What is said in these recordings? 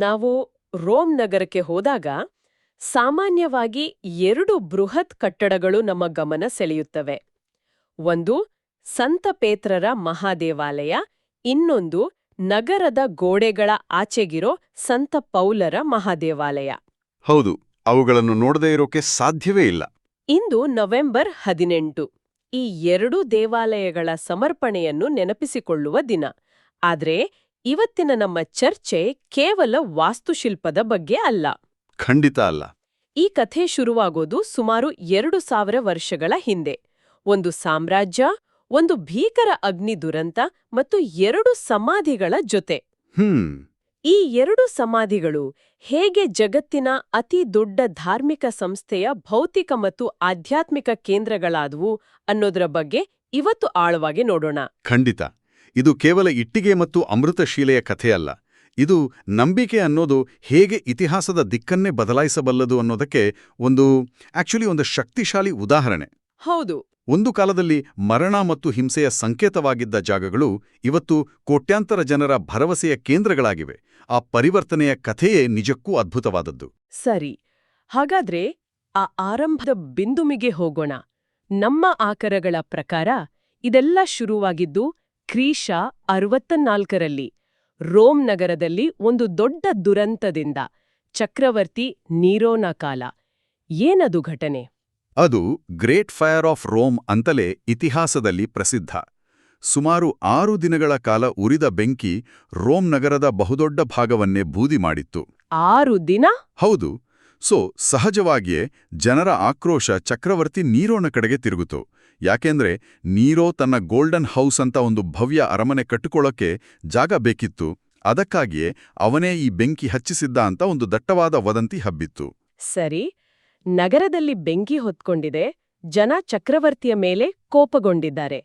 ನಾವು ರೋಮ್ ನಗರಕ್ಕೆ ಹೋದಾಗ ಸಾಮಾನ್ಯವಾಗಿ ಎರಡು ಬೃಹತ್ ಕಟ್ಟಡಗಳು ನಮ್ಮ ಗಮನ ಸೆಳೆಯುತ್ತವೆ. ಒಂದು ಸಂತ ಪೇತ್ರರ ಮಹಾದೇವಾಲಯ ಇನ್ನೊಂದು ನಗರದ ಗೋಡೆಗಳ ಆಚೆಗಿರೋ ಸಂತ ಪೌಲರ ಮಹಾದೇವಾಲಯ. ಹೌದು ಅವುಗಳನ್ನು ನೋಡದೇ ಇರೋಕೆ ಸಾಧ್ಯವೇ ಇಲ್ಲ. ಇಂದು ನವೆಂಬರ್ ಹದಿನೆಂಟು ಈ ಎರಡೂ ದೇವಾಲಯಗಳ ಸಮರ್ಪಣೆಯನ್ನು ನೆನಪಿಸಿಕೊಳ್ಳುವ ದಿನ. ಆದ್ರೆ ಇವತ್ತಿನ ನಮ್ಮ ಚರ್ಚೆ ಕೇವಲ ವಾಸ್ತುಶಿಲ್ಪದ ಬಗ್ಗೆ ಅಲ್ಲ. ಖಂಡಿತ ಅಲ್ಲ. ಈ ಕಥೆ ಶುರುವಾಗೋದು ಸುಮಾರು ಎರಡು ಸಾವಿರ ವರ್ಷಗಳ ಹಿಂದೆ. ಒಂದು ಸಾಮ್ರಾಜ್ಯ ಒಂದು ಭೀಕರ ಅಗ್ನಿ ದುರಂತ ಮತ್ತು ಎರಡು ಸಮಾಧಿಗಳ ಜೊತೆ. ಹ್ಮ್. ಈ ಎರಡು ಸಮಾಧಿಗಳು ಹೇಗೆ ಜಗತ್ತಿನ ಅತಿ ದೊಡ್ಡ ಧಾರ್ಮಿಕ ಸಂಸ್ಥೆಯ ಭೌತಿಕ ಮತ್ತು ಆಧ್ಯಾತ್ಮಿಕ ಕೇಂದ್ರಗಳಾದವು ಅನ್ನೋದರ ಬಗ್ಗೆ ಇವತ್ತು ಆಳವಾಗಿ ನೋಡೋಣ. ಖಂಡಿತ. ಇದು ಕೇವಲ ಇಟ್ಟಿಗೆ ಮತ್ತು ಅಮೃತಶೀಲೆಯ ಕಥೆಯಲ್ಲ. ಇದು ನಂಬಿಕೆ ಅನ್ನೋದು ಹೇಗೆ ಇತಿಹಾಸದ ದಿಕ್ಕನ್ನೇ ಬದಲಾಯಿಸಬಲ್ಲದು ಅನ್ನೋದಕ್ಕೆ ಒಂದು ಆಕ್ಚುಲಿ ಒಂದು ಶಕ್ತಿಶಾಲಿ ಉದಾಹರಣೆ. ಹೌದು. ಒಂದು ಕಾಲದಲ್ಲಿ ಮರಣ ಮತ್ತು ಹಿಂಸೆಯ ಸಂಕೇತವಾಗಿದ್ದ ಜಾಗಗಳು ಇವತ್ತು ಕೋಟ್ಯಾಂತರ ಜನರ ಭರವಸೆಯ ಕೇಂದ್ರಗಳಾಗಿವೆ. ಆ ಪರಿವರ್ತನೆಯ ಕಥೆಯೇ ನಿಜಕ್ಕೂ ಅದ್ಭುತವಾದದ್ದು. ಸರಿ. ಹಾಗಾದ್ರೆ ಆ ಆರಂಭದ ಬಿಂದುಮಿಗೆ ಹೋಗೋಣ. ನಮ್ಮ ಆಕರಗಳ ಪ್ರಕಾರ ಇದೆಲ್ಲ ಶುರುವಾಗಿದ್ದು ಕ್ರೀಶ ಅರವತ್ತನಾಲ್ಕರಲ್ಲಿ ರೋಮ್ ನಗರದಲ್ಲಿ ಒಂದು ದೊಡ್ಡ ದುರಂತದಿಂದ ಚಕ್ರವರ್ತಿ ನೀರೋನ ಕಾಲ. ಏನದು ಘಟನೆ? ಅದು ಗ್ರೇಟ್ ಫೈರ್ ಆಫ್ ರೋಮ್ ಅಂತಲೇ ಇತಿಹಾಸದಲ್ಲಿ ಪ್ರಸಿದ್ಧ. ಸುಮಾರು ಆರು ದಿನಗಳ ಕಾಲ ಉರಿದ ಬೆಂಕಿ ರೋಮ್ ನಗರದ ಬಹುದೊಡ್ಡ ಭಾಗವನ್ನೇ ಬೂದಿ ಮಾಡಿತ್ತು. ಆರು ದಿನ? ಹೌದು. ಸೊ ಸಹಜವಾಗಿಯೇ ಜನರ ಆಕ್ರೋಶ ಚಕ್ರವರ್ತಿ ನೀರೋನ ಕಡೆಗೆ ತಿರುಗುತು. ಯಾಕೆಂದ್ರೆ ನೀರೋ ತನ್ನ ಗೋಲ್ಡನ್ ಹೌಸ್ ಅಂತ ಒಂದು ಭವ್ಯ ಅರಮನೆ ಕಟ್ಟಿಕೊಳ್ಳೋಕೆ ಜಾಗ ಬೇಕಿತ್ತು. ಅದಕ್ಕಾಗಿಯೇ ಅವನೇ ಈ ಬೆಂಕಿ ಹಚ್ಚಿಸಿದ್ದ ಅಂತ ಒಂದು ದಟ್ಟವಾದ ವದಂತಿ ಹಬ್ಬಿತ್ತು. ಸರಿ, ನಗರದಲ್ಲಿ ಬೆಂಕಿ ಹೊತ್ಕೊಂಡಿದೆ, ಜನ ಚಕ್ರವರ್ತಿಯ ಮೇಲೆ ಕೋಪಗೊಂಡಿದ್ದಾರೆ.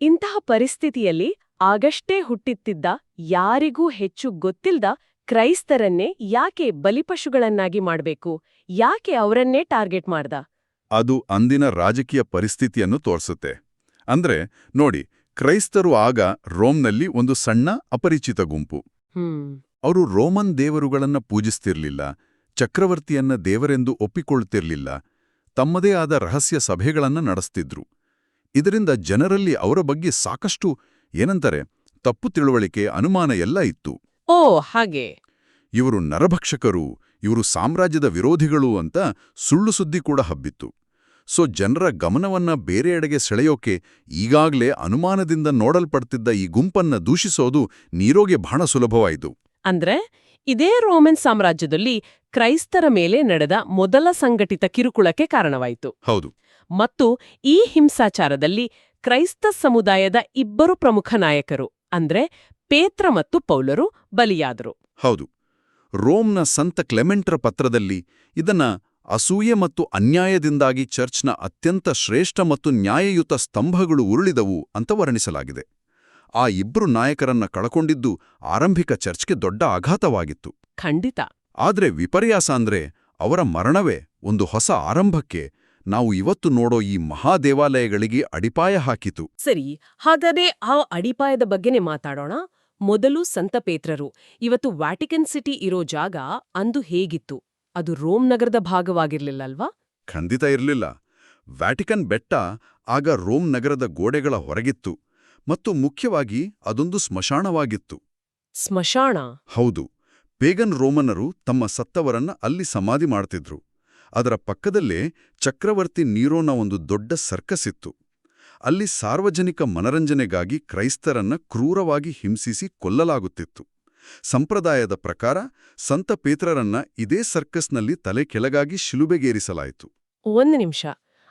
ಇಂತಹ ಪರಿಸ್ಥಿತಿಯಲ್ಲಿ ಆಗಷ್ಟೇ ಹುಟ್ಟಿತ್ತಿದ್ದ ಯಾರಿಗೂ ಹೆಚ್ಚು ಗೊತ್ತಿಲ್ದ ಕ್ರೈಸ್ತರನ್ನೇ ಯಾಕೆ ಬಲಿಪಶುಗಳನ್ನಾಗಿ ಮಾಡಬೇಕು? ಯಾಕೆ ಅವರನ್ನೇ ಟಾರ್ಗೆಟ್ ಮಾಡ್ದ? ಅದು ಅಂದಿನ ರಾಜಕೀಯ ಪರಿಸ್ಥಿತಿಯನ್ನು ತೋರಿಸುತ್ತೆ. ಅಂದ್ರೆ ನೋಡಿ ಕ್ರೈಸ್ತರು ಆಗ ರೋಮ್ನಲ್ಲಿ ಒಂದು ಸಣ್ಣ ಅಪರಿಚಿತ ಗುಂಪು. ಅವರು ರೋಮನ್ ದೇವರುಗಳನ್ನ ಪೂಜಿಸ್ತಿರ್ಲಿಲ್ಲ ಚಕ್ರವರ್ತಿಯನ್ನ ದೇವರೆಂದು ಒಪ್ಪಿಕೊಳ್ತಿರ್ಲಿಲ್ಲ ತಮ್ಮದೇ ಆದ ರಹಸ್ಯ ಸಭೆಗಳನ್ನ ನಡೆಸ್ತಿದ್ರು. ಇದರಿಂದ ಜನರಲ್ಲಿ ಅವರ ಬಗ್ಗೆ ಸಾಕಷ್ಟು ಏನಂತಾರೆ ತಪ್ಪು ತಿಳುವಳಿಕೆ ಅನುಮಾನ ಎಲ್ಲ ಇತ್ತು. ಓ ಹಾಗೆ. ಇವರು ನರಭಕ್ಷಕರು ಇವರು ಸಾಮ್ರಾಜ್ಯದ ವಿರೋಧಿಗಳು ಅಂತ ಸುಳ್ಳು ಸುದ್ದಿ ಕೂಡ ಹಬ್ಬಿತ್ತು. ಸೊ ಜನರ ಗಮನವನ್ನ ಬೇರೆಯೆಡೆಗೆ ಸೆಳೆಯೋಕೆ ಈಗಾಗಲೇ ಅನುಮಾನದಿಂದ ನೋಡಲ್ಪಡ್ತಿದ್ದ ಈ ಗುಂಪನ್ನ ದೂಷಿಸೋದು ನೀರೋಗೆ ಬಹಳ ಸುಲಭವಾಯಿತು. ಅಂದ್ರೆ ಇದೇ ರೋಮನ್ ಸಾಮ್ರಾಜ್ಯದಲ್ಲಿ ಕ್ರೈಸ್ತರ ಮೇಲೆ ನಡೆದ ಮೊದಲ ಸಂಘಟಿತ ಕಿರುಕುಳಕ್ಕೆ ಕಾರಣವಾಯಿತು. ಹೌದು. ಮತ್ತು ಈ ಹಿಂಸಾಚಾರದಲ್ಲಿ ಕ್ರೈಸ್ತ ಸಮುದಾಯದ ಇಬ್ಬರು ಪ್ರಮುಖ ನಾಯಕರು ಅಂದ್ರೆ ಪೇತ್ರ ಮತ್ತು ಪೌಲರು ಬಲಿಯಾದರು. ಹೌದು. ರೋಮ್ನ ಸಂತ ಕ್ಲೆಮೆಂಟ್ರ ಪತ್ರದಲ್ಲಿ ಇದನ್ನ ಅಸೂಯೆ ಮತ್ತು ಅನ್ಯಾಯದಿಂದಾಗಿ ಚರ್ಚ್ನ ಅತ್ಯಂತ ಶ್ರೇಷ್ಠ ಮತ್ತು ನ್ಯಾಯಯುತ ಸ್ತಂಭಗಳು ಉರುಳಿದವು ಅಂತ ವರ್ಣಿಸಲಾಗಿದೆ. ಆ ಇಬ್ರು ನಾಯಕರನ್ನ ಕಳಕೊಂಡಿದ್ದು ಆರಂಭಿಕ ಚರ್ಚ್ಗೆ ದೊಡ್ಡ ಆಘಾತವಾಗಿತ್ತು. ಖಂಡಿತ. ಆದ್ರೆ ವಿಪರ್ಯಾಸ ಅಂದ್ರೆ ಅವರ ಮರಣವೇ ಒಂದು ಹೊಸ ಆರಂಭಕ್ಕೆ ನಾವು ಇವತ್ತು ನೋಡೋ ಈ ಮಹಾದೇವಾಲಯಗಳಿಗೆ ಅಡಿಪಾಯ ಹಾಕಿತು. ಸರಿ ಹಾಗಾದ್ರೆ ಆ ಅಡಿಪಾಯದ ಬಗ್ಗೆನೇ ಮಾತಾಡೋಣ. ಮೊದಲು ಸಂತಪೇತ್ರರು. ಇವತ್ತು ವ್ಯಾಟಿಕನ್ ಸಿಟಿ ಇರೋ ಜಾಗ ಅಂದು ಹೇಗಿತ್ತು? ಅದು ರೋಮ್ ನಗರದ ಭಾಗವಾಗಿರ್ಲಿಲ್ಲಲ್ವಾ? ಖಂಡಿತ ಇರಲಿಲ್ಲ. ವ್ಯಾಟಿಕನ್ ಬೆಟ್ಟ ಆಗ ರೋಮ್ ನಗರದ ಗೋಡೆಗಳ ಹೊರಗಿತ್ತು ಮತ್ತು ಮುಖ್ಯವಾಗಿ ಅದೊಂದು ಸ್ಮಶಾನವಾಗಿತ್ತು. ಸ್ಮಶಾನ? ಹೌದು. ಪೇಗನ್ ರೋಮನರು ತಮ್ಮ ಸತ್ತವರನ್ನ ಅಲ್ಲಿ ಸಮಾಧಿ ಮಾಡ್ತಿದ್ರು. ಅದರ ಪಕ್ಕದಲ್ಲೇ ಚಕ್ರವರ್ತಿ ನೀರೋನ ಒಂದು ದೊಡ್ಡ ಸರ್ಕಸ್ ಇತ್ತು. ಅಲ್ಲಿ ಸಾರ್ವಜನಿಕ ಮನರಂಜನೆಗಾಗಿ ಕ್ರೈಸ್ತರನ್ನ ಕ್ರೂರವಾಗಿ ಹಿಂಸಿಸಿ ಕೊಲ್ಲಲಾಗುತ್ತಿತ್ತು. ಸಂಪ್ರದಾಯದ ಪ್ರಕಾರ ಸಂತ ಪೇತ್ರರನ್ನ ಇದೇ ಸರ್ಕಸ್ನಲ್ಲಿ ತಲೆ ಕೆಳಗಾಗಿ ಶಿಲುಬೆಗೇರಿಸಲಾಯಿತು. ಒಂದು ನಿಮಿಷ.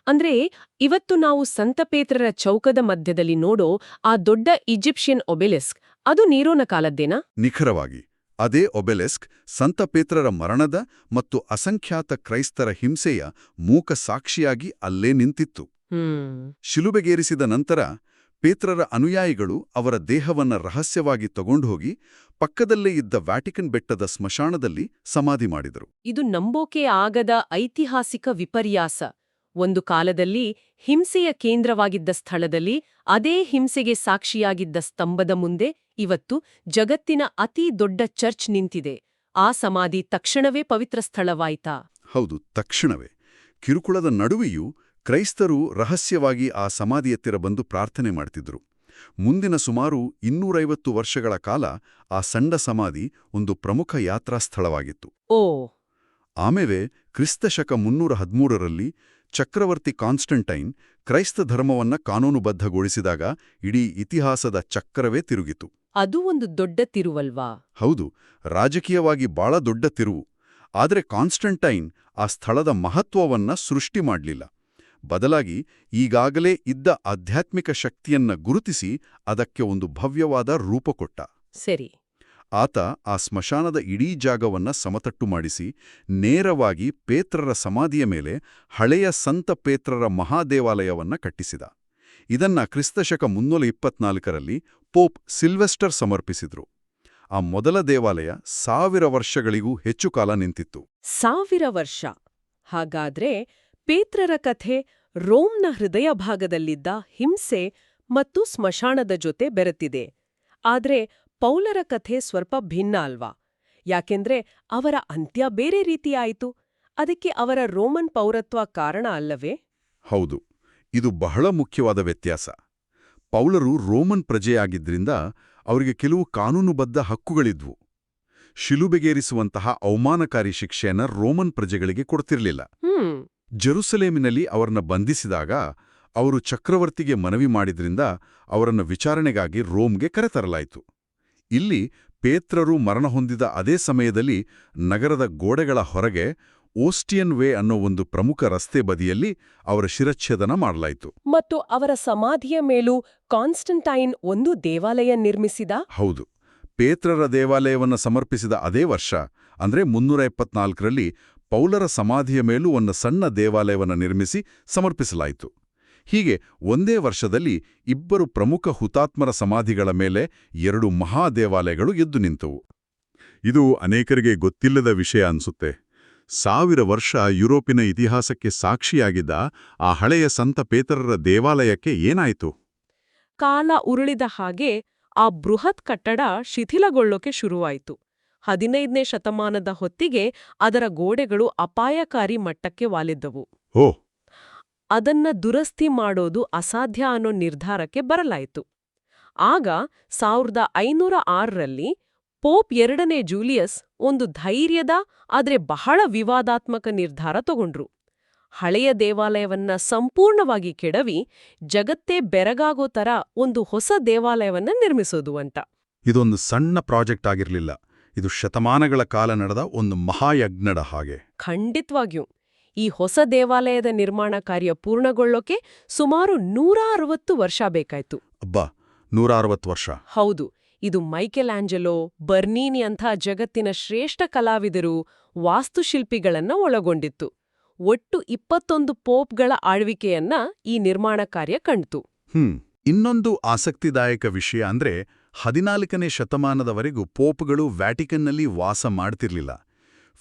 ಅಂದ್ರೆ ಇವತ್ತು ನಾವು ಸಂತ ಪೇತ್ರರ ಚೌಕದ ಮಧ್ಯದಲ್ಲಿ ನೋಡೋ ಆ ದೊಡ್ಡ ಈಜಿಪ್ಷಿಯನ್ ಒಬೆಲೆಸ್ಕ್ ಅದು ನೀರೋನ ಕಾಲದ್ದೇನಾ? ನಿಖರವಾಗಿ ಅದೇ ಒಬೆಲೆಸ್ಕ್ ಸಂತ ಪೇತ್ರರ ಮರಣದ ಮತ್ತು ಅಸಂಖ್ಯಾತ ಕ್ರೈಸ್ತರ ಹಿಂಸೆಯ ಮೂಕ ಸಾಕ್ಷಿಯಾಗಿ ಅಲ್ಲೇ ನಿಂತಿತ್ತು. ಶಿಲುಬೆಗೇರಿಸಿದ ನಂತರ ಪೇತ್ರರ ಅನುಯಾಯಿಗಳು ಅವರ ದೇಹವನ್ನ ರಹಸ್ಯವಾಗಿ ತಗೊಂಡುಹೋಗಿ ಪಕ್ಕದಲ್ಲೇ ಇದ್ದ ವ್ಯಾಟಿಕನ್ ಬೆಟ್ಟದ ಸ್ಮಶಾನದಲ್ಲಿ ಸಮಾಧಿ ಮಾಡಿದರು. ಇದು ನಂಬೋಕೆ ಆಗದ ಐತಿಹಾಸಿಕ ವಿಪರ್ಯಾಸ. ಒಂದು ಕಾಲದಲ್ಲಿ ಹಿಂಸೆಯ ಕೇಂದ್ರವಾಗಿದ್ದ ಸ್ಥಳದಲ್ಲಿ ಅದೇ ಹಿಂಸೆಗೆ ಸಾಕ್ಷಿಯಾಗಿದ್ದ ಸ್ತಂಭದ ಮುಂದೆ ಇವತ್ತು ಜಗತ್ತಿನ ಅತಿ ದೊಡ್ಡ ಚರ್ಚ್ ನಿಂತಿದೆ. ಆ ಸಮಾಧಿ ತಕ್ಷಣವೇ ಪವಿತ್ರ ಸ್ಥಳವಾಯ್ತಾ? ಹೌದು ತಕ್ಷಣವೇ. ಕಿರುಕುಳದ ನಡುವೆಯೂ ಕ್ರೈಸ್ತರು ರಹಸ್ಯವಾಗಿ ಆ ಸಮಾಧಿಯತ್ತಿರ ಬಂದು ಪ್ರಾರ್ಥನೆ ಮಾಡ್ತಿದ್ರು. ಮುಂದಿನ ಸುಮಾರು ಇನ್ನೂರೈವತ್ತು ವರ್ಷಗಳ ಕಾಲ ಆ ಸಣ್ಣ ಸಮಾಧಿ ಒಂದು ಪ್ರಮುಖ ಯಾತ್ರಾ ಸ್ಥಳವಾಗಿತ್ತು ಓ. ಆಮೇಲೆ ಕ್ರಿಸ್ತಶಕ ಮುನ್ನೂರ ಹದಿಮೂರರಲ್ಲಿ ಚಕ್ರವರ್ತಿ ಕಾನ್ಸ್ಟಂಟೈನ್ ಕ್ರೈಸ್ತ ಧರ್ಮವನ್ನ ಕಾನೂನುಬದ್ಧಗೊಳಿಸಿದಾಗ ಇಡೀ ಇತಿಹಾಸದ ಚಕ್ರವೇ ತಿರುಗಿತು. ಅದು ಒಂದು ದೊಡ್ಡ ತಿರುವಲ್ವಾ? ಹೌದು ರಾಜಕೀಯವಾಗಿ ಬಹಳ ದೊಡ್ಡ ತಿರುವು. ಆದರೆ ಕಾನ್ಸ್ಟಂಟೈನ್ ಆ ಸ್ಥಳದ ಮಹತ್ವವನ್ನ ಸೃಷ್ಟಿ ಮಾಡಲಿಲ್ಲ. ಬದಲಾಗಿ ಈಗಾಗಲೇ ಇದ್ದ ಆಧ್ಯಾತ್ಮಿಕ ಶಕ್ತಿಯನ್ನ ಗುರುತಿಸಿ ಅದಕ್ಕೆ ಒಂದು ಭವ್ಯವಾದ ರೂಪ ಕೊಟ್ಟ. ಸರಿ. ಆತ ಆ ಸ್ಮಶಾನದ ಇಡೀ ಜಾಗವನ್ನ ಸಮತಟ್ಟು ಮಾಡಿಸಿ ನೇರವಾಗಿ ಪೇತ್ರರ ಸಮಾಧಿಯ ಮೇಲೆ ಹಳೆಯ ಸಂತ ಪೇತ್ರರ ಮಹಾದೇವಾಲಯವನ್ನ ಕಟ್ಟಿಸಿದ. ಇದನ್ನ ಕ್ರಿಸ್ತಶಕ ಮುನ್ನೂರ ಇಪ್ಪತ್ನಾಲ್ಕರಲ್ಲಿ ಪೋಪ್ ಸಿಲ್ವೆಸ್ಟರ್ ಸಮರ್ಪಿಸಿದ್ರು. ಆ ಮೊದಲ ದೇವಾಲಯ ಸಾವಿರ ವರ್ಷಗಳಿಗೂ ಹೆಚ್ಚು ಕಾಲ ನಿಂತಿತ್ತು. ಸಾವಿರ ವರ್ಷ. ಹಾಗಾದ್ರೆ ಪೇತ್ರರ ಕಥೆ ರೋಮ್ನ ಹೃದಯ ಭಾಗದಲ್ಲಿದ್ದ ಹಿಂಸೆ ಮತ್ತು ಸ್ಮಶಾನದ ಜೊತೆ ಬೆರೆತಿದೆ. ಆದ್ರೆ ಪೌಲರ ಕಥೆ ಸ್ವಲ್ಪ ಭಿನ್ನ ಅಲ್ವಾ? ಯಾಕೆಂದ್ರೆ ಅವರ ಅಂತ್ಯ ಬೇರೆ ರೀತಿಯಾಯಿತು ಅದಕ್ಕೆ ಅವರ ರೋಮನ್ ಪೌರತ್ವ ಕಾರಣ ಅಲ್ಲವೇ? ಹೌದು ಇದು ಬಹಳ ಮುಖ್ಯವಾದ ವ್ಯತ್ಯಾಸ. ಪೌಲರು ರೋಮನ್ ಪ್ರಜೆಯಾಗಿದ್ದರಿಂದ ಅವರಿಗೆ ಕೆಲವು ಕಾನೂನುಬದ್ಧ ಹಕ್ಕುಗಳಿದ್ವು. ಶಿಲುಬೆಗೇರಿಸುವಂತಹ ಅವಮಾನಕಾರಿ ಶಿಕ್ಷೆಯನ್ನ ರೋಮನ್ ಪ್ರಜೆಗಳಿಗೆ ಕೊಡ್ತಿರ್ಲಿಲ್ಲ. ಹ್ಮ್. ಜೆರುಸಲೇಮಿನಲ್ಲಿ ಅವರನ್ನ ಬಂಧಿಸಿದಾಗ ಅವರು ಚಕ್ರವರ್ತಿಗೆ ಮನವಿ ಮಾಡಿದ್ರಿಂದ ಅವರನ್ನು ವಿಚಾರಣೆಗಾಗಿ ರೋಮ್ಗೆ ಕರೆತರಲಾಯಿತು. ಇಲ್ಲಿ ಪೇತ್ರರು ಮರಣ ಹೊಂದಿದ ಅದೇ ಸಮಯದಲ್ಲಿ ನಗರದ ಗೋಡೆಗಳ ಹೊರಗೆ ಓಸ್ಟಿಯನ್ ವೇ ಅನ್ನೋ ಒಂದು ಪ್ರಮುಖ ರಸ್ತೆ ಬದಿಯಲ್ಲಿ ಅವರ ಶಿರಚ್ಛೇದನ ಮಾಡಲಾಯಿತು. ಮತ್ತು ಅವರ ಸಮಾಧಿಯ ಮೇಲೂ ಕಾನ್ಸ್ಟಂಟೈನ್ ಒಂದು ದೇವಾಲಯ ನಿರ್ಮಿಸಿದ? ಹೌದು. ಪೇತ್ರರ ದೇವಾಲಯವನ್ನು ಸಮರ್ಪಿಸಿದ ಅದೇ ವರ್ಷ ಅಂದ್ರೆ ಮುನ್ನೂರ ಎಪ್ಪತ್ನಾಲ್ಕರಲ್ಲಿ ಪೌಲರ ಸಮಾಧಿಯ ಮೇಲೂ ಒಂದು ಸಣ್ಣ ದೇವಾಲಯವನ್ನು ನಿರ್ಮಿಸಿ ಸಮರ್ಪಿಸಲಾಯಿತು. ಹೀಗೆ ಒಂದೇ ವರ್ಷದಲ್ಲಿ ಇಬ್ಬರು ಪ್ರಮುಖ ಹುತಾತ್ಮರ ಸಮಾಧಿಗಳ ಮೇಲೆ ಎರಡು ಮಹಾದೇವಾಲಯಗಳು ಎದ್ದು ನಿಂತವು. ಇದು ಅನೇಕರಿಗೆ ಗೊತ್ತಿಲ್ಲದ ವಿಷಯ ಅನ್ಸುತ್ತೆ. ಸಾವಿರ ವರ್ಷ ಯುರೋಪಿನ ಇತಿಹಾಸಕ್ಕೆ ಸಾಕ್ಷಿಯಾಗಿದ್ದ ಆ ಹಳೆಯ ಸಂತ ಪೇತರರ ದೇವಾಲಯಕ್ಕೆ ಏನಾಯಿತು? ಕಾಲ ಉರುಳಿದ ಹಾಗೆ ಆ ಬೃಹತ್ ಕಟ್ಟಡ ಶಿಥಿಲಗೊಳ್ಳೋಕೆ ಶುರುವಾಯಿತು. ಹದಿನೈದನೇ ಶತಮಾನದ ಹೊತ್ತಿಗೆ ಅದರ ಗೋಡೆಗಳು ಅಪಾಯಕಾರಿ ಮಟ್ಟಕ್ಕೆ ವಾಲಿದ್ದವು. ಓ ಅದನ್ನ ದುರಸ್ತಿ ಮಾಡೋದು ಅಸಾಧ್ಯ ಅನ್ನೋ ನಿರ್ಧಾರಕ್ಕೆ ಬರಲಾಯಿತು. ಆಗ ಸಾವಿರದ ಐನೂರ ಆರರಲ್ಲಿ ಪೋಪ್ ಎರಡನೇ ಜೂಲಿಯಸ್ ಒಂದು ಧೈರ್ಯದ ಆದರೆ ಬಹಳ ವಿವಾದಾತ್ಮಕ ನಿರ್ಧಾರ ತಗೊಂಡ್ರು. ಹಳೆಯ ದೇವಾಲಯವನ್ನ ಸಂಪೂರ್ಣವಾಗಿ ಕೆಡವಿ ಜಗತ್ತೇ ಬೆರಗಾಗೋ ತರ ಒಂದು ಹೊಸ ದೇವಾಲಯವನ್ನ ನಿರ್ಮಿಸೋದು ಅಂತ. ಇದೊಂದು ಸಣ್ಣ ಪ್ರಾಜೆಕ್ಟ್ ಆಗಿರಲಿಲ್ಲ. ಇದು ಶತಮಾನಗಳ ಕಾಲ ನಡೆದ ಒಂದು ಮಹಾಯಜ್ಞದ ಹಾಗೆ. ಖಂಡಿತವಾಗಿಯೂ. ಈ ಹೊಸ ದೇವಾಲಯದ ನಿರ್ಮಾಣ ಕಾರ್ಯ ಪೂರ್ಣಗೊಳ್ಳೋಕೆ ಸುಮಾರು ನೂರ ಅರವತ್ತು ವರ್ಷ ಬೇಕಾಯ್ತು. ಅಬ್ಬಾ ನೂರ ಅರವತ್ತು ವರ್ಷ. ಹೌದು ಇದು ಮೈಕೆಲ್ ಆಂಜಲೋ ಬರ್ನೀನಿ ಅಂಥ ಜಗತ್ತಿನ ಶ್ರೇಷ್ಠ ಕಲಾವಿದರು ವಾಸ್ತುಶಿಲ್ಪಿಗಳನ್ನ ಒಳಗೊಂಡಿತ್ತು. ಒಟ್ಟು ಇಪ್ಪತ್ತೊಂದು ಪೋಪ್ಗಳ ಆಳ್ವಿಕೆಯನ್ನ ಈ ನಿರ್ಮಾಣ ಕಾರ್ಯ ಕಣ್ತು ಹ್ಮ್ ಇನ್ನೊಂದು ಆಸಕ್ತಿದಾಯಕ ವಿಷಯ ಅಂದ್ರೆ ಹದಿನಾಲ್ಕನೇ ಶತಮಾನದವರೆಗೂ ಪೋಪ್ಗಳು ವ್ಯಾಟಿಕನ್ನಲ್ಲಿ ವಾಸ ಮಾಡ್ತಿರ್ಲಿಲ್ಲ.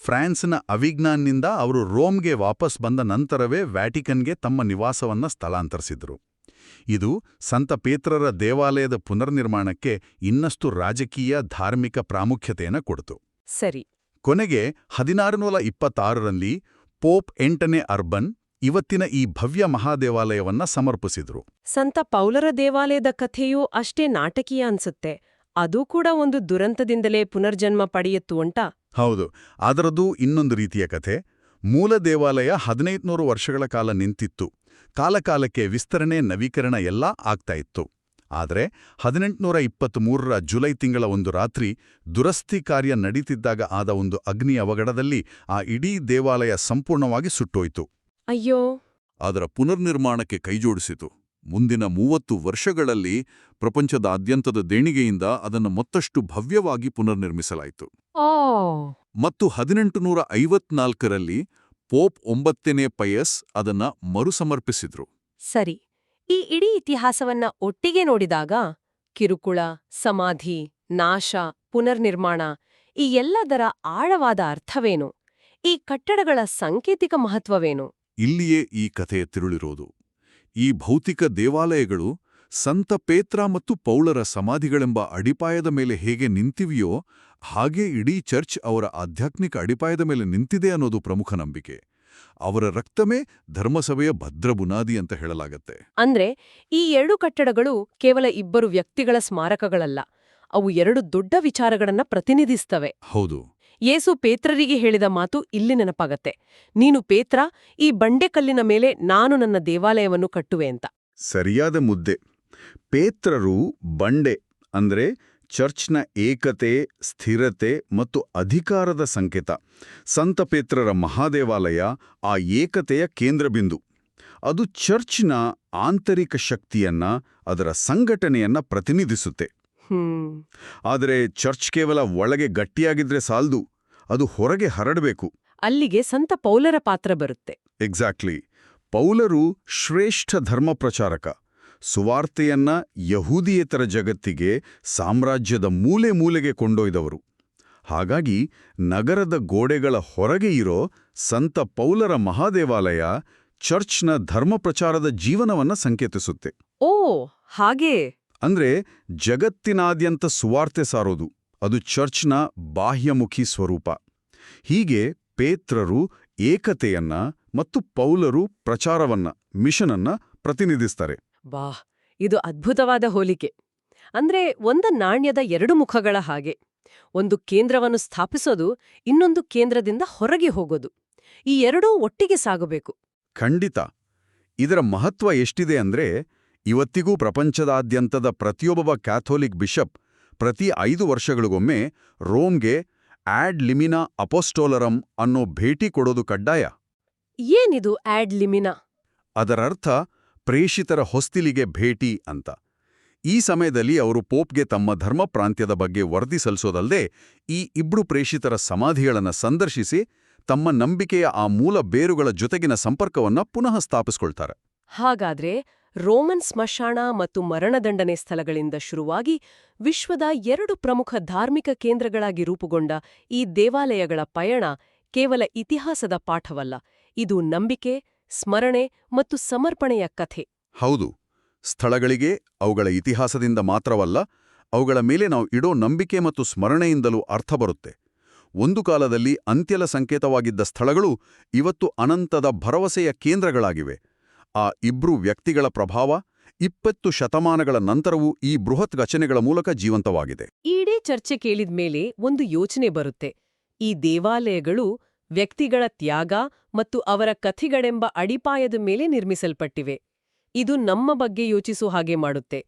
ಫ್ರಾನ್ಸ್ನ ಅವಿಜ್ಞಾನ್ನಿಂದ ಅವರು ರೋಮ್ಗೆ ವಾಪಸ್ ಬಂದ ನಂತರವೇ ವ್ಯಾಟಿಕನ್ಗೆ ತಮ್ಮ ನಿವಾಸವನ್ನು ಸ್ಥಳಾಂತರಿಸಿದರು. ಇದು ಸಂತ ಪೇತ್ರರ ದೇವಾಲಯದ ಪುನರ್ನಿರ್ಮಾಣಕ್ಕೆ ಇನ್ನಷ್ಟು ರಾಜಕೀಯ ಧಾರ್ಮಿಕ ಪ್ರಾಮುಖ್ಯತೆಯನ್ನು ಕೊಡ್ತು. ಸರಿ. ಕೊನೆಗೆ ಹದಿನಾರುನೂರ ಇಪ್ಪತ್ತಾರರಲ್ಲಿ ಪೋಪ್ ಎಂಟನೇ ಅರ್ಬನ್ ಇವತ್ತಿನ ಈ ಭವ್ಯ ಮಹಾದೇವಾಲಯವನ್ನ ಸಮರ್ಪಿಸಿದ್ರು. ಸಂತ ಪೌಲರ ದೇವಾಲಯದ ಕಥೆಯೂ ಅಷ್ಟೇ ನಾಟಕೀಯ ಅನ್ಸುತ್ತೆ. ಅದೂ ಕೂಡ ಒಂದು ದುರಂತದಿಂದಲೇ ಪುನರ್ಜನ್ಮ ಪಡೆಯಿತು ಅಂಟ ಹೌದು ಅದರದು ಇನ್ನೊಂದು ರೀತಿಯ ಕಥೆ. ಮೂಲ ದೇವಾಲಯ ಹದಿನೈದುನೂರು ವರ್ಷಗಳ ಕಾಲ ನಿಂತಿತ್ತು. ಕಾಲಕಾಲಕ್ಕೆ ವಿಸ್ತರಣೆ ನವೀಕರಣ ಎಲ್ಲ ಆಗ್ತಾ ಇತ್ತು. ಆದರೆ ಹದಿನೆಂಟುನೂರ ಇಪ್ಪತ್ತ್ಮೂರರ ಜುಲೈ ತಿಂಗಳ ಒಂದು ರಾತ್ರಿ ದುರಸ್ತಿ ಕಾರ್ಯ ನಡೀತಿದ್ದಾಗ ಆದ ಒಂದು ಅಗ್ನಿ ಅವಘಡದಲ್ಲಿ ಆ ಇಡೀ ದೇವಾಲಯ ಸಂಪೂರ್ಣವಾಗಿ ಸುಟ್ಟೋಯ್ತು. ಅಯ್ಯೋ. ಅದರ ಪುನರ್ನಿರ್ಮಾಣಕ್ಕೆ ಕೈಜೋಡಿಸಿತು. ಮುಂದಿನ ಮೂವತ್ತು ವರ್ಷಗಳಲ್ಲಿ ಪ್ರಪಂಚದಾದ್ಯಂತದ ದೇಣಿಗೆಯಿಂದ ಅದನ್ನು ಮತ್ತಷ್ಟು ಭವ್ಯವಾಗಿ ಪುನರ್ನಿರ್ಮಿಸಲಾಯಿತು. ಮತ್ತು ಹದಿನೆಂಟು ನೂರ ಐವತ್ನಾಲ್ಕರಲ್ಲಿ ಪೋಪ್ ಒಂಬತ್ತನೇ ಪಯಸ್ ಅದನ್ನ ಮರುಸಮರ್ಪಿಸಿದ್ರು. ಸರಿ. ಈ ಇಡೀ ಇತಿಹಾಸವನ್ನ ಒಟ್ಟಿಗೆ ನೋಡಿದಾಗ ಕಿರುಕುಳ ಸಮಾಧಿ ನಾಶ ಪುನರ್ನಿರ್ಮಾಣ ಈ ಎಲ್ಲದರ ಆಳವಾದ ಅರ್ಥವೇನು? ಈ ಕಟ್ಟಡಗಳ ಸಾಂಕೇತಿಕ ಮಹತ್ವವೇನು? ಇಲ್ಲಿಯೇ ಈ ಕಥೆಯ ತಿರುಳಿರೋದು. ಈ ಭೌತಿಕ ದೇವಾಲಯಗಳು ಸಂತ ಪೇತ್ರ ಮತ್ತು ಪೌಳರ ಸಮಾಧಿಗಳೆಂಬ ಅಡಿಪಾಯದ ಮೇಲೆ ಹೇಗೆ ನಿಂತಿವೆಯೋ ಹಾಗೆ ಇಡೀ ಚರ್ಚ್ ಅವರ ಆಧ್ಯಾತ್ಮಿಕ ಅಡಿಪಾಯದ ಮೇಲೆ ನಿಂತಿದೆ ಅನ್ನೋದು ಪ್ರಮುಖ ನಂಬಿಕೆ. ಅವರ ರಕ್ತಮೇ ಧರ್ಮಸಭೆಯ ಭದ್ರ ಬುನಾದಿ ಅಂತ ಹೇಳಲಾಗತ್ತೆ. ಅಂದ್ರೆ ಈ ಎರಡು ಕಟ್ಟಡಗಳು ಕೇವಲ ಇಬ್ಬರು ವ್ಯಕ್ತಿಗಳ ಸ್ಮಾರಕಗಳಲ್ಲ ಅವು ಎರಡು ದೊಡ್ಡ ವಿಚಾರಗಳನ್ನ ಪ್ರತಿನಿಧಿಸ್ತವೆ. ಹೌದು. ಯೇಸು ಪೇತ್ರರಿಗೆ ಹೇಳಿದ ಮಾತು ಇಲ್ಲಿ ನೆನಪಾಗತ್ತೆ. ನೀನು ಪೇತ್ರ, ಈ ಬಂಡೆಕಲ್ಲಿನ ಮೇಲೆ ನಾನು ನನ್ನ ದೇವಾಲಯವನ್ನು ಕಟ್ಟುವೆ ಅಂತ. ಸರಿಯಾದ ಮುದ್ದೆ. ಪೇತ್ರರು ಬಂಡೆ, ಅಂದ್ರೆ ಚರ್ಚ್ನ ಏಕತೆ, ಸ್ಥಿರತೆ ಮತ್ತು ಅಧಿಕಾರದ ಸಂಕೇತ. ಸಂತ ಪೇತ್ರರ ಮಹಾದೇವಾಲಯ ಆ ಏಕತೆಯ ಕೇಂದ್ರಬಿಂದು. ಅದು ಚರ್ಚ್ನ ಆಂತರಿಕ ಶಕ್ತಿಯನ್ನ, ಅದರ ಸಂಘಟನೆಯನ್ನ ಪ್ರತಿನಿಧಿಸುತ್ತೆ. ಆದರೆ ಚರ್ಚ್ ಕೇವಲ ಒಳಗೆ ಗಟ್ಟಿಯಾಗಿದ್ರೆ ಸಾಲ್ದು ಅದು ಹೊರಗೆ ಹರಡಬೇಕು. ಅಲ್ಲಿಗೆ ಸಂತ ಪೌಲರ ಪಾತ್ರ ಬರುತ್ತೆ. ಎಕ್ಸಾಕ್ಟ್ಲಿ ಪೌಲರು ಶ್ರೇಷ್ಠ ಧರ್ಮ ಪ್ರಚಾರಕ. ಸುವಾರ್ತೆಯನ್ನ ಯಹೂದಿಯೇತರ ಜಗತ್ತಿಗೆ ಸಾಮ್ರಾಜ್ಯದ ಮೂಲೆ ಮೂಲೆಗೆ ಕೊಂಡೊಯ್ದವರು. ಹಾಗಾಗಿ ನಗರದ ಗೋಡೆಗಳ ಹೊರಗೆ ಇರೋ ಸಂತ ಪೌಲರ ಮಹಾದೇವಾಲಯ ಚರ್ಚ್ನ ಧರ್ಮ ಪ್ರಚಾರದ ಜೀವನವನ್ನ ಸಂಕೇತಿಸುತ್ತೆ. ಓ ಹಾಗೇ. ಅಂದ್ರೆ ಜಗತ್ತಿನಾದ್ಯಂತ ಸುವಾರ್ತೆ ಸಾರೋದು. ಅದು ಚರ್ಚ್ನ ಬಾಹ್ಯಮುಖಿ ಸ್ವರೂಪ. ಹೀಗೆ ಪೇತ್ರರು ಏಕತೆಯನ್ನ ಮತ್ತು ಪೌಲರು ಪ್ರಚಾರವನ್ನ ಮಿಷನನ್ನ ಪ್ರತಿನಿಧಿಸ್ತಾರೆ. ಬಾ ಇದು ಅದ್ಭುತವಾದ ಹೋಲಿಕೆ. ಅಂದ್ರೆ ಒಂದ ನಾಣ್ಯದ ಎರಡು ಮುಖಗಳ ಹಾಗೆ. ಒಂದು ಕೇಂದ್ರವನ್ನು ಸ್ಥಾಪಿಸೋದು ಇನ್ನೊಂದು ಕೇಂದ್ರದಿಂದ ಹೊರಗೆ ಹೋಗೋದು. ಈ ಎರಡೂ ಒಟ್ಟಿಗೆ ಸಾಗಬೇಕು. ಖಂಡಿತ. ಇದರ ಮಹತ್ವ ಎಷ್ಟಿದೆ ಅಂದ್ರೆ ಇವತ್ತಿಗೂ ಪ್ರಪಂಚದಾದ್ಯಂತದ ಪ್ರತಿಯೊಬ್ಬ ಕ್ಯಾಥೋಲಿಕ್ ಬಿಷಪ್ ಪ್ರತಿ ಐದು ವರ್ಷಗಳಿಗೊಮ್ಮೆ ರೋಮ್ಗೆ ಆಡ್ ಲಿಮಿನಾ ಅಪೋಸ್ಟೋಲರಂ ಅನ್ನೋ ಭೇಟಿ ಕೊಡೋದು ಕಡ್ಡಾಯ. ಏನಿದು ಆಡ್ ಲಿಮಿನಾ? ಅದರರ್ಥ ಪ್ರೇಷಿತರ ಹೊಸ್ತಿಲಿಗೆ ಭೇಟಿ ಅಂತ. ಈ ಸಮಯದಲ್ಲಿ ಅವರು ಪೋಪ್ಗೆ ತಮ್ಮ ಧರ್ಮ ಪ್ರಾಂತ್ಯದ ಬಗ್ಗೆ ವರದಿ ಸಲ್ಲಿಸೋದಲ್ಲದೆ ಈ ಇಬ್ರು ಪ್ರೇಷಿತರ ಸಮಾಧಿಗಳನ್ನು ಸಂದರ್ಶಿಸಿ ತಮ್ಮ ನಂಬಿಕೆಯ ಆ ಮೂಲ ಬೇರುಗಳ ಜೊತೆಗಿನ ಸಂಪರ್ಕವನ್ನ ಪುನಃ ಸ್ಥಾಪಿಸ್ಕೊಳ್ತಾರೆ. ಹಾಗಾದ್ರೆ ರೋಮನ್ ಸ್ಮಶಾನ ಮತ್ತು ಮರಣದಂಡನೆ ಸ್ಥಳಗಳಿಂದ ಶುರುವಾಗಿ ವಿಶ್ವದ ಎರಡು ಪ್ರಮುಖ ಧಾರ್ಮಿಕ ಕೇಂದ್ರಗಳಾಗಿ ರೂಪುಗೊಂಡ ಈ ದೇವಾಲಯಗಳ ಪಯಣ ಕೇವಲ ಇತಿಹಾಸದ ಪಾಠವಲ್ಲ, ಇದು ನಂಬಿಕೆ, ಸ್ಮರಣೆ ಮತ್ತು ಸಮರ್ಪಣೆಯ ಕಥೆ. ಹೌದು, ಸ್ಥಳಗಳಿಗೆ ಅವುಗಳ ಇತಿಹಾಸದಿಂದ ಮಾತ್ರವಲ್ಲ, ಅವುಗಳ ಮೇಲೆ ನಾವು ಇಡೋ ನಂಬಿಕೆ ಮತ್ತು ಸ್ಮರಣೆಯಿಂದಲೂ ಅರ್ಥ ಬರುತ್ತೆ. ಒಂದು ಕಾಲದಲ್ಲಿ ಅಂತ್ಯಲ ಸಂಕೇತವಾಗಿದ್ದ ಸ್ಥಳಗಳು ಇವತ್ತು ಅನಂತದ ಭರವಸೆಯ ಕೇಂದ್ರಗಳಾಗಿವೆ. ಆ ಇಬ್ರು ವ್ಯಕ್ತಿಗಳ ಪ್ರಭಾವ ಇಪ್ಪತ್ತು ಶತಮಾನಗಳ ನಂತರವೂ ಈ ಬೃಹತ್ ರಚನೆಗಳ ಮೂಲಕ ಜೀವಂತವಾಗಿದೆ. ಈಡೇ ಚರ್ಚೆ ಕೇಳಿದ್ಮೇಲೆ ಒಂದು ಯೋಚನೆ ಬರುತ್ತೆ. ಈ ದೇವಾಲಯಗಳು ವ್ಯಕ್ತಿಗಳ ತ್ಯಾಗ ಮತ್ತು ಅವರ ಕಥೆಗಳೆಂಬ ಅಡಿಪಾಯದ ಮೇಲೆ ನಿರ್ಮಿಸಲ್ಪಟ್ಟಿವೆ. ಇದು ನಮ್ಮ ಬಗ್ಗೆ ಯೋಚಿಸೋ ಹಾಗೆ ಮಾಡುತ್ತೆ.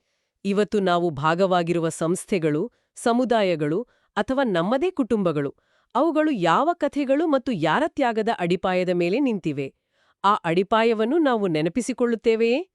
ಇವತ್ತು ನಾವು ಭಾಗವಾಗಿರುವ ಸಂಸ್ಥೆಗಳು, ಸಮುದಾಯಗಳು ಅಥವಾ ನಮ್ಮದೇ ಕುಟುಂಬಗಳು, ಅವುಗಳು ಯಾವ ಕಥೆಗಳು ಮತ್ತು ಯಾರ ತ್ಯಾಗದ ಅಡಿಪಾಯದ ಮೇಲೆ ನಿಂತಿವೆ? ಆ ಅಡಿಪಾಯವನ್ನು ನಾವು ನೆನಪಿಸಿಕೊಳ್ಳುತ್ತೇವೆಯೇ?